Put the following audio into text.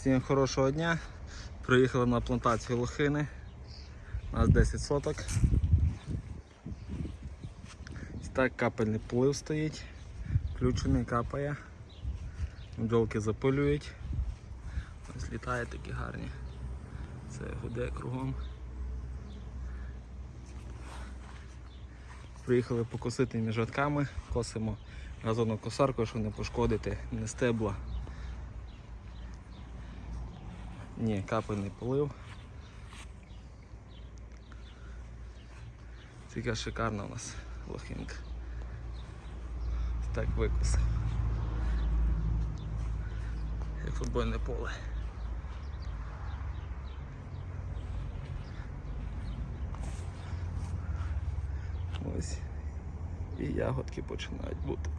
Всім хорошого дня. Приїхали на плантацію лохини. У нас 10 соток. Так капельний полив стоїть. Включений, капає. Бджолки запилюють. Ось літає такі гарні. Це гуде кругом. Приїхали покосити між рядками, косимо газонну косаркою, щоб не пошкодити не стебла. Ні, капельний полив. Така шикарна у нас лохинка. Так викосив. Як футбольне поле. Ось. І ягодки починають бути.